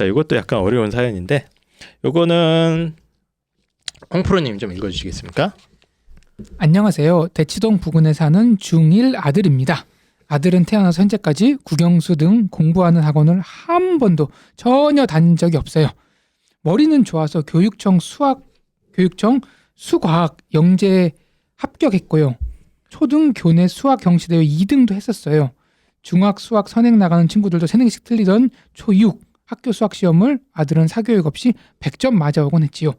자, 이것도 약간 어려운 사연인데 요거는 홍프로님 좀 읽어주시겠습니까? 안녕하세요. 대치동 부근에 사는 중1 아들입니다. 아들은 태어나서 현재까지 국영수 등 공부하는 학원을 한 번도 전혀 다닌 적이 없어요. 머리는 좋아서 교육청 수학 교육청 수과학 영재 합격했고요. 초등 교내 수학 경시대회 2등도 했었어요. 중학 수학 선행 나가는 친구들도 세네개씩 틀리던 초6 학교 수학 시험을 아들은 사교육 없이 100점 맞아오곤 했지요.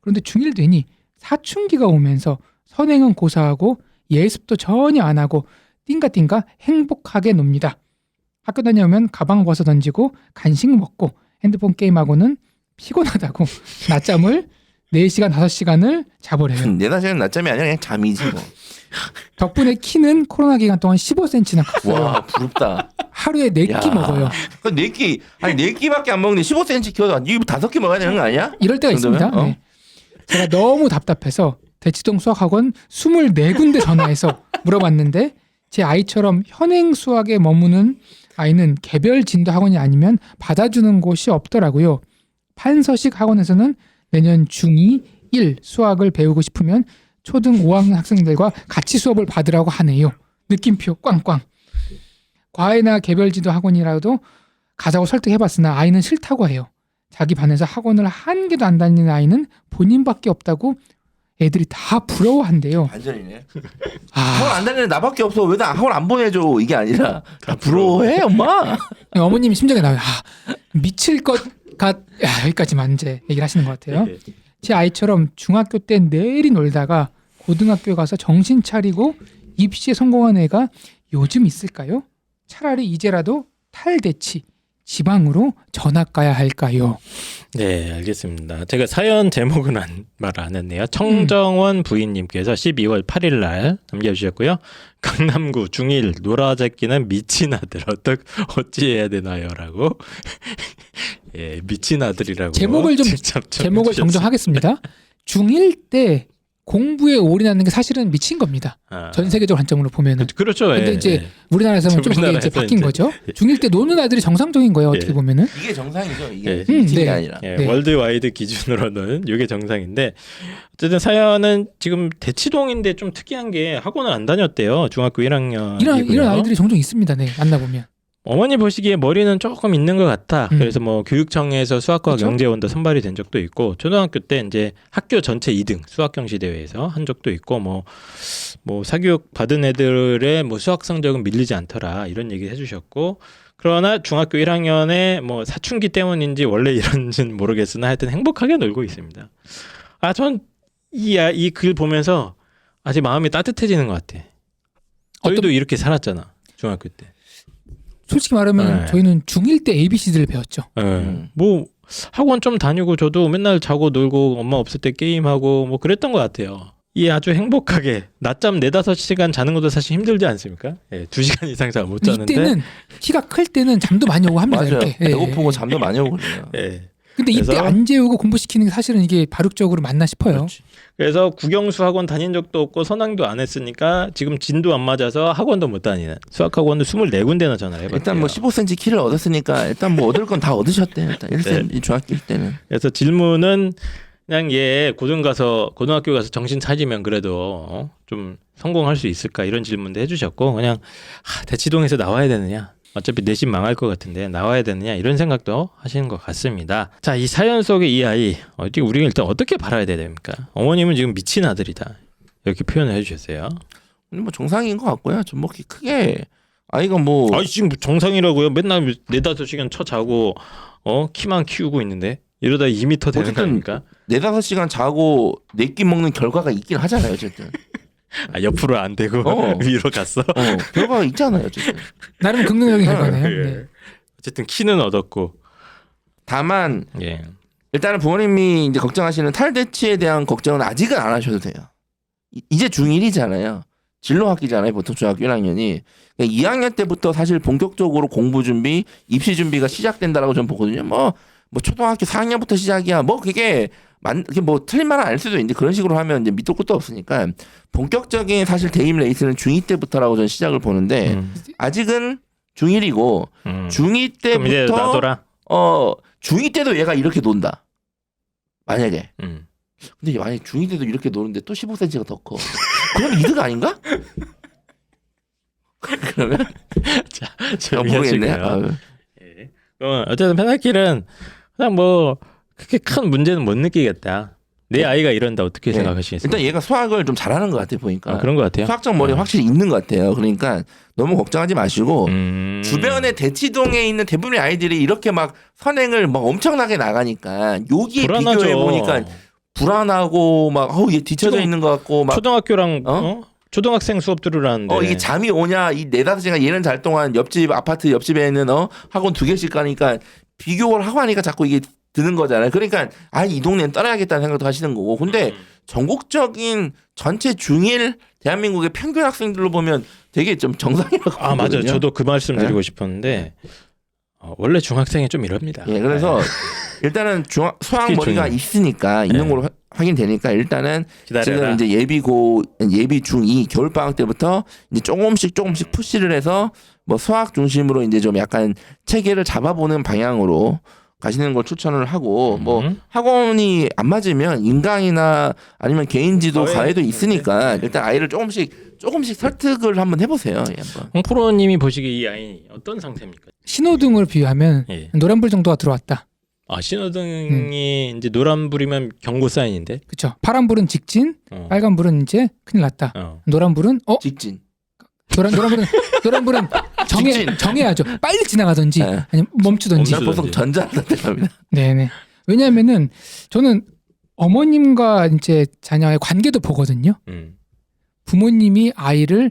그런데 중1 되니 사춘기가 오면서 선행은 고사하고 예습도 전혀 안 하고 띵가띵가 행복하게 놉니다. 학교 다녀오면 가방 벗어 던지고 간식 먹고 핸드폰 게임하고는 피곤하다고 낮잠을 4시간 5시간을 자버려요. 내다 시간 낮잠이 아니라 그냥 잠이지 뭐. 덕분에 키는 코로나 기간 동안 15cm나 컸어요. 와 부럽다. 하루에 4끼 야. 먹어요. 그네 끼, 아니 네 끼밖에 안 먹는데 15cm 키워서 이거 다섯 끼 먹어야 되는 거 아니야? 이럴 때가? 있습니다. 어. 네. 제가 너무 답답해서 대치동 수학학원 24군데 전화해서 물어봤는데 제 아이처럼 현행 수학에 머무는 아이는 개별 진도 학원이 아니면 받아주는 곳이 없더라고요. 판서식 학원에서는 내년 중2 1 수학을 배우고 싶으면 초등 5학년 학생들과 같이 수업을 받으라고 하네요. 느낌표 꽝꽝. 과외나 개별 지도 학원이라도 가자고 설득해봤으나 아이는 싫다고 해요. 자기 반에서 학원을 한 개도 안 다니는 아이는 본인밖에 없다고 애들이 다 부러워한대요. 반전이네. 아, 학원 안 다니는 나밖에 없어. 왜 나 학원 안 보내줘? 이게 아니라 다 부러워해 엄마. 어머님이 심정에 나와요. 아, 미칠 것 같. 야, 여기까지만 이제 얘기를 하시는 것 같아요. 네. 제 아이처럼 중학교 때 내리 놀다가 고등학교 가서 정신 차리고 입시에 성공한 애가 요즘 있을까요? 차라리 이제라도 탈대치 지방으로 전학 가야 할까요? 네, 알겠습니다. 제가 사연 제목은 말안 했네요. 청정원 부인님께서 12월 8일 날 남겨주셨고요. 강남구 중1 노라제끼는 미친 아들 어떻 어찌해야 되나요?라고 예, 미친 아들이라고 제목을 좀- 제목을. 정정하겠습니다. 중1 때 공부에 올인하는 게 사실은 미친 겁니다. 아, 전 세계적 관점으로 보면은. 그- 그렇죠. 근데 예, 이제 예. 우리나라에서는 좀 그게 이제 바뀐 이제- 거죠. 중1 때 노는 아들이 정상적인 거예요. 어떻게 예. 보면은. 이게 정상이죠. 이게 예. 미친 게 음, 네. 아니라. 예, 네. 월드와이드 기준으로는 이게 정상인데 어쨌든 사연은 지금 대치동인데 좀 특이한 게 학원을 안 다녔대요. 중학교 1학년. 이런 이런 아이들이 종종 있습니다. 네, 만나 보면. 어머니 보시기에 머리는 조금 있는 것 같아. 음. 그래서 뭐 교육청에서 수학과 그쵸? 경제원도 선발이 된 적도 있고 초등학교 때 이제 학교 전체 2등 수학 경시 대회에서 한 적도 있고 뭐뭐 사교육 받은 애들의 뭐 수학 성적은 밀리지 않더라 이런 얘기 해주셨고 그러나 중학교 1학년에 뭐 사춘기 때문인지 원래 이런지는 모르겠으나 하여튼 행복하게 놀고 있습니다. 아 전 이 이 글 보면서 아직 마음이 따뜻해지는 것 같아. 저희도 어떤- 이렇게 살았잖아 중학교 때. 솔직히 말하면 네. 저희는 중1 때 ABC들을 배웠죠. 예. 음. 뭐 학원 좀 다니고 저도 맨날 자고 놀고 엄마 없을 때 게임하고 뭐 그랬던 것 같아요. 이 아주 행복하게 낮잠 네다섯 시간 자는 것도 사실 힘들지 않습니까? 예, 두 시간 이상 잘 못 자는데. 이때는 키가 클 때는 잠도 많이 오고 합니다. 맞아요. 이렇게. 예, 배고프고 예. 잠도 많이 그래요. 예. 근데 이때 그래서- 안 재우고 공부시키는 게 사실은 이게 바룩적으로 맞나 싶어요. 그렇지. 그래서 국영수 학원 다닌 적도 없고 선항도 안 했으니까 지금 진도 안 맞아서 학원도 못 다니는 수학 학원도 24군데나 전화해봤대요. 일단 뭐 15cm 키를 얻었으니까 일단 뭐 얻을 건 다 얻으셨대. 일단 1cm 중학교 때는. 그래서 질문은 그냥 얘 고등 가서 고등학교 가서 정신 차리면 그래도 어? 좀 성공할 수 있을까 이런 질문도 해주셨고 그냥 하, 대치동에서 나와야 되느냐 어차피 내신 망할 것 같은데 나와야 되느냐 이런 생각도 하시는 것 같습니다. 자 이 사연 속의 이 아이 어떻게 우리가 일단 어떻게 바라야 됩니까? 어머님은 지금 미친 아들이다 이렇게 표현을 해주셨어요. 뭐 정상인 것 같고요. 좀뭐 크게 아이가 뭐아 지금 정상이라고요? 맨날 네다섯 시간 쳐 자고 어 키만 키우고 있는데 이러다 2미터 되는 거 어쨌든 아닙니까? 네다섯 시간 자고 네 끼 먹는 결과가 있긴 하잖아요. 어쨌든. 아 옆으로 안 되고 어. 위로 갔어. 어, 결과가 있잖아요. 어쨌든. 나름 긍정적인 아, 결과네요. 예. 네. 어쨌든 키는 얻었고 다만 예. 일단은 부모님이 이제 걱정하시는 탈대치에 대한 걱정은 아직은 안 하셔도 돼요. 이- 이제 중1이잖아요. 진로 학기잖아요. 보통 중학교 1학년이. 2학년 때부터 사실 본격적으로 공부 준비, 입시 준비가 시작된다라고 저는 보거든요. 뭐, 뭐 초등학교 4학년부터 시작이야. 뭐 그게 만, 뭐 틀린 말은 아닐 수도 있는데 그런 식으로 하면 이제 밑도 끝도 없으니까 본격적인 사실 대입 레이스는 중2 때부터라고 저는 시작을 보는데 음. 아직은 중1이고 음. 중2 그럼 이제 때부터. 어 중2 때도 얘가 이렇게 논다. 만약에 음. 근데 만약 에 중2 때도 이렇게 노는데 또 15cm가 더 커. 그건 이득 아닌가? 그러면 아, 조용히 모르겠네. 아유. 예. 어, 어쨌든 페나킬은 그냥 뭐 그렇게 큰 문제는 못 느끼겠다. 내 아이가 이런다 어떻게 네. 생각하시겠습니까? 일단 얘가 수학을 좀 잘하는 것 같아 보니까. 아, 그런 것 같아요. 수학적 머리 어. 확실히 있는 것 같아요. 그러니까 너무 걱정하지 마시고 음. 주변에 대치동에 있는 대부분의 아이들이 이렇게 막 선행을 막 엄청나게 나가니까 여기에 불안하죠. 비교해 보니까 불안하고 막 어우 얘 뒤쳐져 있는 것 같고 막 초등학교랑 어? 어? 초등학생 수업 들으라는데 어 이게 잠이 오냐 이 네다섯 시간 얘는 잘 동안 옆집 아파트 옆집에 있는 어 학원 두 개씩 가니까 비교를 하고 하니까 자꾸 이게 드는 거잖아요. 그러니까 아 이 동네는 떠나야겠다는 생각도 하시는 거고. 근데 음. 전국적인 전체 중일 대한민국의 평균 학생들로 보면 되게 좀 정상이라고 아 맞아요. 보거든요. 저도 그 말씀 네. 드리고 싶었는데 어, 원래 중학생이 좀 이럽니다. 예, 그래서 일단은 중학, 수학 머리가 중- 있으니까 있는 네. 걸로 화- 확인되니까 일단은 기다려라. 지금 이제 예비고 예비 중2 겨울 방학 때부터 이제 조금씩 조금씩 푸시를 해서 뭐 수학 중심으로 이제 좀 약간 체계를 잡아보는 방향으로 가시는 걸 추천을 하고 뭐 음. 학원이 안 맞으면 인강이나 아니면 개인지도 과외. 과외도 있으니까 네. 일단 아이를 조금씩 조금씩 설득을 한번 해보세요. 예, 한번. 홍 프로님이 보시기에 이 아이 어떤 상태입니까? 신호등을 비유하면 예. 노란불 정도가 들어왔다. 아 신호등이 이제 노란불이면 경고 사인인데. 그렇죠. 파란불은 직진, 어. 빨간불은 이제 큰일 났다. 어. 노란불은 어 직진. 노란 노란불은 노란불은 정해 직진. 정해야죠. 빨리 지나가든지 네. 아니면 멈추든지. 보통 전자한다 때갑니다. 네네. 왜냐하면은 저는 어머님과 이제 자녀의 관계도 보거든요. 음. 부모님이 아이를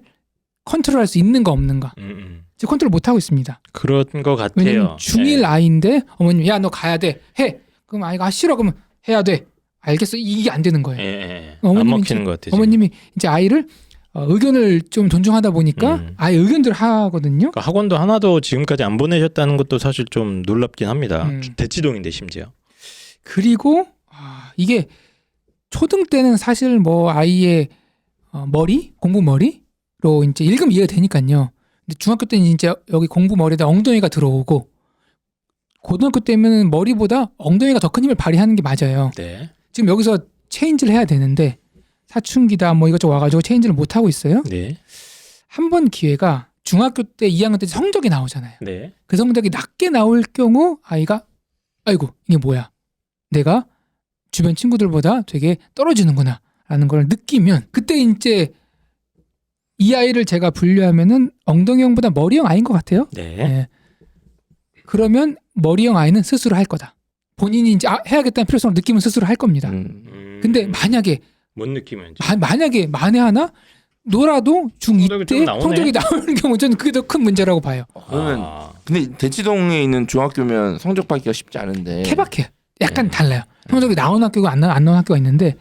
컨트롤할 수 있는가 없는가. 음, 음. 지금 컨트롤 못 하고 있습니다. 그런 것 같아요. 왜냐면 중1 예. 아이인데 어머님 야 너 가야 돼. 해. 그럼 아이가 아 싫어 그러면 해야 돼. 알겠어. 이게 안 되는 거예요. 예, 예. 어머님이 안 먹히는 것 같아요. 지금. 어머님이 이제 아이를 어, 의견을 좀 존중하다 보니까 음. 아이 의견대로 하거든요. 그러니까 학원도 하나도 지금까지 안 보내셨다는 것도 사실 좀 놀랍긴 합니다. 음. 대치동인데 심지어. 그리고 아, 이게 초등 때는 사실 뭐 아이의 어, 머리 공부 머리로 이제 읽으면 이해가 되니까요. 근데 중학교 때는 이제 여기 공부 머리에다 엉덩이가 들어오고 고등학교 때면 머리보다 엉덩이가 더 큰 힘을 발휘하는 게 맞아요. 네. 지금 여기서 체인지를 해야 되는데 사춘기다 뭐 이것저것 와가지고 체인지를 못 하고 있어요. 네. 한 번 기회가 중학교 때 2학년 때 성적이 나오잖아요. 네. 그 성적이 낮게 나올 경우 아이가 아이고 이게 뭐야 내가 주변 친구들보다 되게 떨어지는구나 라는 걸 느끼면 그때 이제 이 아이를 제가 분류하면은 엉덩이형보다 머리형 아이인 것 같아요 네. 예. 그러면 머리형 아이는 스스로 할 거다 본인이 이제 아, 해야겠다는 필요성을 느끼면 스스로 할 겁니다 음. 음. 근데 만약에 못 느끼면 이제. 마, 만약에 만에 하나 놀아도 중2 성적이 좀때 나오네. 성적이 나오는 경우 저는 그게 더 큰 문제라고 봐요 그러면 아. 근데 대치동에 있는 중학교면 성적 받기가 쉽지 않은데. 케바케 약간 네. 달라요. 성적이 나오는 학교가 안, 나, 안 나오는 학교가 있는데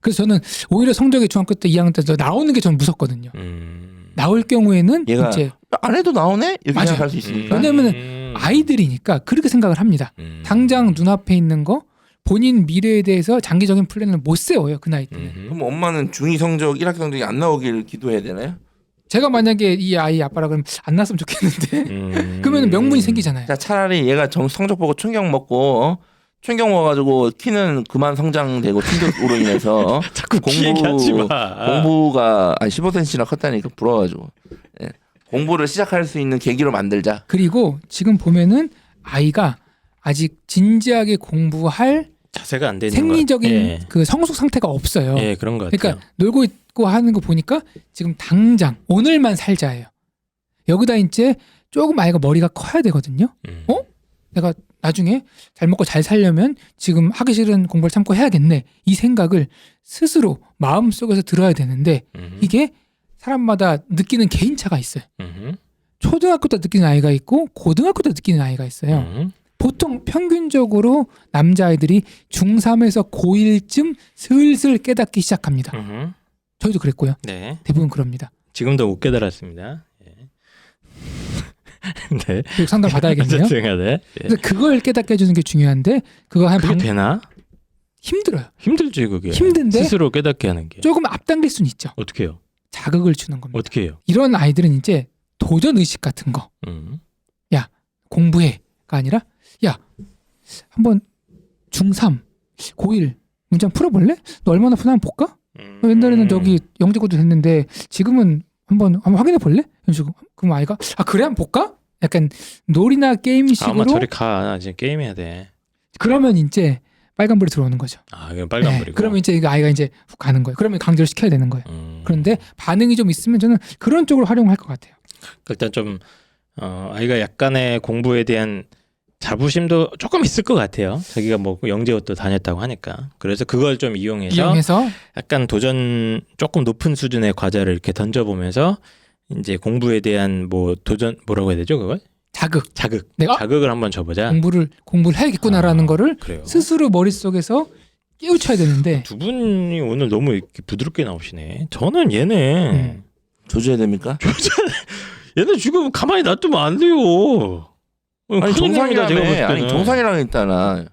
그래서 저는 오히려 성적이 중학교 때 2학년 때더 나오는 게 저는 무섭거든요. 음. 나올 경우에는 얘가 이제 안 해도 나오네 이렇게 맞아요. 생각할 수 있으니까. 음. 왜냐면은 음. 아이들이니까 그렇게 생각을 합니다. 음. 당장 눈앞에 있는 거 본인 미래에 대해서 장기적인 플랜을 못 세워요 그 나이 때는. 음흠. 그럼 엄마는 중2 성적 1학기 성적이 안 나오길 기도해야 되나요? 제가 만약에 이 아이 아빠라 그러면 안 났으면 좋겠는데 음. 그러면 명분이 생기잖아요. 자 차라리 얘가 정, 성적 보고 충격 먹고 어? 충격 먹어가지고 키는 그만 성장되고 충격으로 인해서 자꾸 공부- 키 얘기하지 마. 공부가 한 15cm나 컸다니까 부러워가지고 예. 공부를 시작할 수 있는 계기로 만들자. 그리고 지금 보면은 아이가 아직 진지하게 공부할 자세가 안 되는 생리적인 거. 예. 그 성숙 상태가 없어요. 예, 그런 것 같아요. 그러니까 놀고 있고 하는 거 보니까 지금 당장 오늘만 살자예요. 여기다 이제 조금 아이가 머리가 커야 되거든요. 음. 어? 내가 나중에 잘 먹고 잘 살려면 지금 하기 싫은 공부를 참고 해야겠네. 이 생각을 스스로 마음속에서 들어야 되는데 음흠. 이게 사람마다 느끼는 개인차가 있어요. 음흠. 초등학교 때 느끼는 아이가 있고 고등학교 때 느끼는 아이가 있어요. 음. 보통 평균적으로 남자아이들이 중3에서 고1쯤 슬슬 깨닫기 시작합니다. 음흠. 저희도 그랬고요. 네. 대부분 그럽니다. 지금도 못 깨달았습니다. 예. 네. 교육 상담 받아야겠네요. 어쨌든 간에. 예. 그래서 그걸 깨닫게 해주는 게 중요한데 그거 한 그게 방 되나? 힘들어요. 힘들지 그게. 힘든데? 스스로 깨닫게 하는 게. 조금 앞당길 수는 있죠. 어떻게 해요? 자극을 주는 겁니다. 어떻게 해요? 이런 아이들은 이제 도전 의식 같은 거 음. 공부해가 아니라 야 한번 중3 고1 문장 풀어볼래? 너 얼마나 푸나 한번 볼까? 음. 너 옛날에는 저기 영재고도 됐는데 지금은 한번 한번 확인해 볼래? 이런 식으로 그럼 아이가 아 그래 한번 볼까? 약간 놀이나 게임식으로 아마 저리 가. 나 지금 게임해야 돼. 그러면 이제 빨간불이 들어오는 거죠. 아, 이건 빨간 불이고. 네, 그러면 이제 그 아이가 이제 훅 가는 거예요. 그러면 강제로 시켜야 되는 거예요. 음. 그런데 반응이 좀 있으면 저는 그런 쪽으로 활용할 것 같아요. 일단 좀 어, 아이가 약간의 공부에 대한 자부심도 조금 있을 것 같아요. 자기가 뭐 영재옷도 다녔다고 하니까. 그래서 그걸 좀 이용해서 이용해서 약간 도전 조금 높은 수준의 과제를 이렇게 던져보면서 이제 공부에 대한 뭐 도전 뭐라고 해야 되죠 그걸 자극, 자극 내가 자극을 한번 줘보자. 공부를 공부를 해야겠구나라는 아, 거를 그래요. 스스로 머릿속에서 깨우쳐야 되는데 두 분이 오늘 너무 이렇게 부드럽게 나오시네. 저는 얘네 음. 조져야 됩니까? 얘네 지금 가만히 놔두면 안 돼요. 어, 아니 정상이라며. 제가 볼 아니 때는. 정상이라고 했잖아.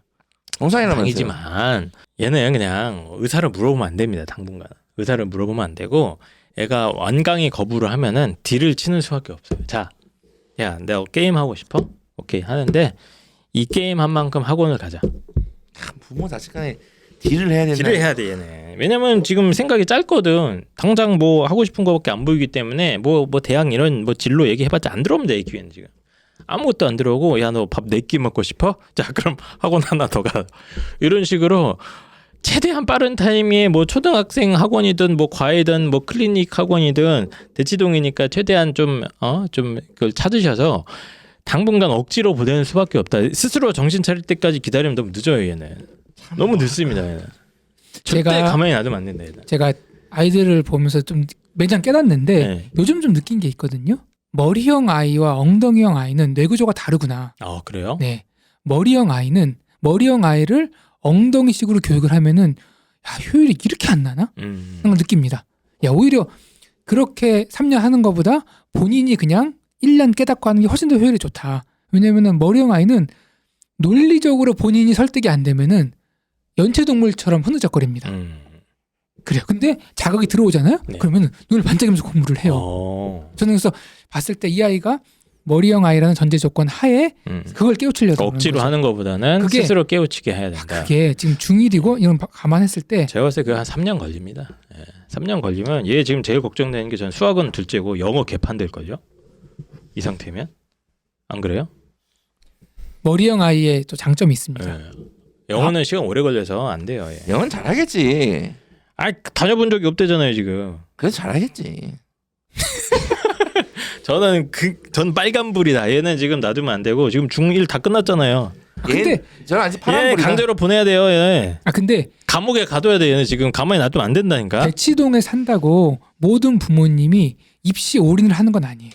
정상이라면서. 당이지만 얘는 그냥 의사를 물어보면 안 됩니다. 당분간 의사를 물어보면 안 되고 애가 완강히 거부를 하면은 딜을 치는 수밖에 없어요. 자, 야, 내가 게임 하고 싶어? 오케이 하는데 이 게임 한 만큼 학원을 가자. 부모 자식간에 딜을 해야 된다. 딜을 해야 돼 얘네. 왜냐면 지금 생각이 짧거든. 당장 뭐 하고 싶은 거밖에 안 보이기 때문에 뭐뭐 대학 이런 뭐 진로 얘기해봤자 안돼이 기회는 지금. 아무것도 안 들어오고 야 너 밥 네 끼 먹고 싶어? 자 그럼 학원 하나 더 가. 이런 식으로 최대한 빠른 타이밍에 뭐 초등학생 학원이든 뭐 과외든 뭐 클리닉 학원이든 대치동이니까 최대한 좀 어 좀 그걸 찾으셔서 당분간 억지로 보내는 수밖에 없다. 스스로 정신 차릴 때까지 기다리면 너무 늦어요 얘는. 너무 늦습니다 얘는. 절대 제가- 가만히 놔두면 안 된다 얘는. 제가 아이들을 보면서 좀 매장 깨닫는데 네. 요즘 좀 느낀 게 있거든요. 머리형 아이와 엉덩이형 아이는 뇌구조가 다르구나. 아 그래요? 네. 머리형 아이는 머리형 아이를 엉덩이식으로 교육을 하면은 야, 효율이 이렇게 안 나나? 음. 하는 걸 느낍니다. 야, 오히려 그렇게 3년 하는 것보다 본인이 그냥 1년 깨닫고 하는 게 훨씬 더 효율이 좋다. 왜냐면은 머리형 아이는 논리적으로 본인이 설득이 안 되면은 연체동물처럼 흐느적거립니다. 음. 그래요. 근데 자극이 들어오잖아요? 네. 그러면 눈을 반짝이면서 공부를 해요. 어. 저는 그래서 봤을 때 이 아이가 머리형 아이라는 전제 조건 하에 음. 그걸 깨우치려고 그러니까 억지로 하는 것보다는 그게- 스스로 깨우치게 해야 된다. 그게 지금 중1이고 이런 바- 감안했을 때 제가 봤을 때 그 한 3년 걸립니다. 예. 3년 걸리면 얘 지금 제일 걱정되는 게 전 수학은 둘째고 영어 개판될 걸요. 이 상태면 안 그래요? 머리형 아이의 또 장점이 있습니다. 예. 영어는 시간 오래 걸려서 안 돼요. 예. 영은 잘하겠지. 아 다녀본 적이 없대잖아요 지금. 그래서 잘하겠지. 저는 그 전 빨간불이다. 얘는 지금 놔두면 안 되고 지금 중1 다 끝났잖아요. 아, 근데 얘, 저는 아직 얘 파란불이다. 강제로 보내야 돼요. 얘. 아 근데 감옥에 가둬야 돼. 얘는 지금 가만히 놔두면 안 된다니까. 대치동에 산다고 모든 부모님이 입시 올인을 하는 건 아니에요.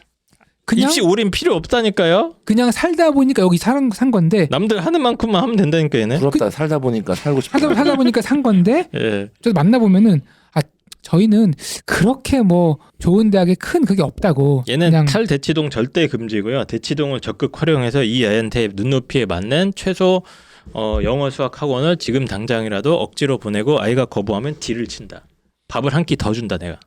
그냥 입시 올인 필요 없다니까요. 그냥 살다 보니까 여기 산, 산 건데 남들 하는 만큼만 하면 된다니까 얘는. 부럽다. 살다 보니까 살고 싶다. 살다, 살다 보니까 산 건데 예. 저 만나 보면은 아 저희는 그렇게 뭐 좋은 대학에 큰 그게 없다고 얘는 그냥 탈대치동 절대 금지고요. 대치동을 적극 활용해서 이 아이한테 눈높이에 맞는 최소 어, 영어 수학 학원을 지금 당장이라도 억지로 보내고 아이가 거부하면 딜을 친다. 밥을 한 끼 더 준다 내가.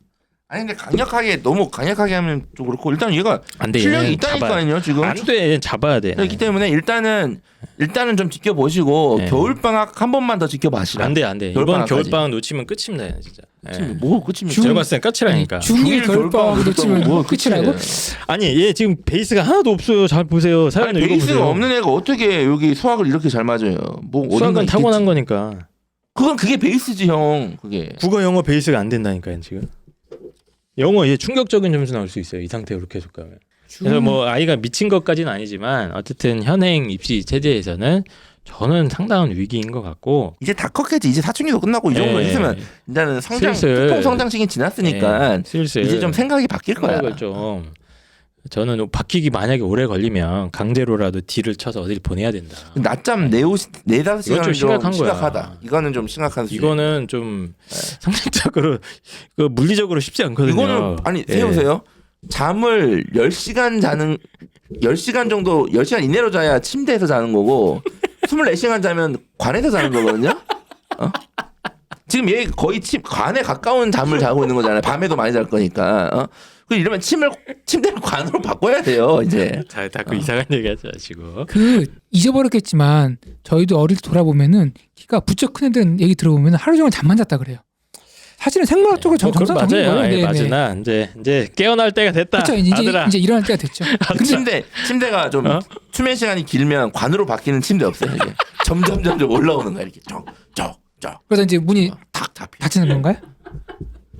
아니 근데 강력하게 너무 강력하게 하면 좀 그렇고 일단 얘가 안 돼. 실력이 얘는 있다니까요 지금. 안 돼. 얘는 잡아야 돼. 그렇기 때문에 일단은 일단은 좀 지켜보시고 네. 겨울 방학 한 번만 더 지켜봐시라. 안 돼, 안 돼. 이번 겨울 방학까지. 겨울방학 놓치면 끝입니다, 진짜. 예. 지금 뭐 끝입니까? 중- 제가 봤을 땐 끝이라니까. 중1 겨울방학 놓치면 뭐 끝이라고? 아니, 얘 지금 베이스가 하나도 없어요. 잘 보세요. 사연 아니, 베이스가 읽어보세요. 없는 애가 어떻게 여기 수학을 이렇게 잘 맞아요? 뭐 어딘가 수학은 있겠지. 타고난 거니까. 그건 그게 베이스지 형. 그게. 국어 영어 베이스가 안 된다니까요, 지금. 영어 얘 충격적인 점수 나올 수 있어요. 이 상태로 계속 가면. 그래서 뭐 아이가 미친 것까지는 아니지만 어쨌든 현행 입시 체제에서는 저는 상당한 위기인 것 같고 이제 다 컸겠지. 이제 사춘기도 끝나고 이 정도 예, 있으면 이제는 성장 슬슬. 통 성장 시기 지났으니까 예, 슬슬 이제 좀 생각이 바뀔 거야. 생각을 좀 저는 바뀌기 만약에 오래 걸리면 강제로라도 딜을 쳐서 어딜 보내야 된다. 낮잠 네오 네 다섯 이건 좀 시간은 좀 심각한 거야. 심각하다. 이거는 좀 심각한 수준. 이거는 좀 상식적으로 그 물리적으로 쉽지 않거든요. 이거는 아니 예. 세우세요. 잠을 10시간 자는 10시간 정도 10시간 이내로 자야 침대에서 자는 거고 24시간 자면 관에서 자는 거거든요. 어? 지금 얘 거의 침 관에 가까운 잠을 자고 있는 거잖아요. 밤에도 많이 잘 거니까. 어? 그 이러면 침을 침대를 관으로 바꿔야 돼요 이제. 자, 자꾸 어. 이상한 얘기 하지 마시고. 그 잊어버렸겠지만 저희도 어릴 때 돌아보면은 키가 부쩍 큰 애들 얘기 들어보면 하루 종일 잠만 잤다 그래요. 사실은 생물학적으로 정, 뭐 그건 정상 맞아요. 거예요. 예, 네, 네. 맞으나 이제 이제 깨어날 때가 됐다. 그렇죠. 이제 아들아. 이제 일어날 때가 됐죠. 그 침대 침대가 좀 어? 수면 시간이 길면 관으로 바뀌는 침대 없어요 이게. 점점 점점 올라오는 거야 이렇게 쩍쩍 쩍 그래서 이제 문이 탁 잡히. 닫히는 건가요?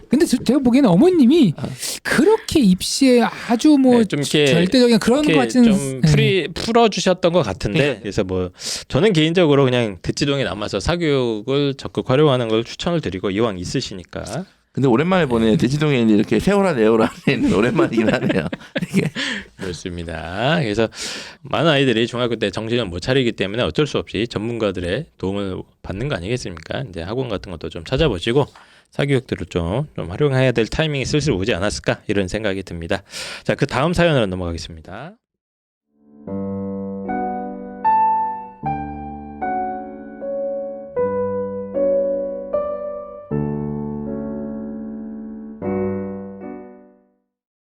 근데 저- 제가 보기에는 어머님이 그렇게 입시에 아주 뭐 네, 좀 이렇게 절대적인 그런 것 이렇게 같지는 좀 네. 풀이 풀어 주셨던 것 같은데 네. 그래서 뭐 저는 개인적으로 그냥 대치동에 남아서 사교육을 적극 활용하는 걸 추천을 드리고 이왕 있으시니까 근데 오랜만에 보네 대치동에 이제 이렇게 세월아 내월아 하는 오랜만이긴 하네요. 이게 그렇습니다. 그래서 많은 아이들이 중학교 때 정신을 못 차리기 때문에 어쩔 수 없이 전문가들의 도움을 받는 거 아니겠습니까? 이제 학원 같은 것도 좀 찾아보시고 사교육들을 좀, 좀 활용해야 될 타이밍이 슬슬 오지 않았을까 이런 생각이 듭니다. 자, 그 다음 사연으로 넘어가겠습니다.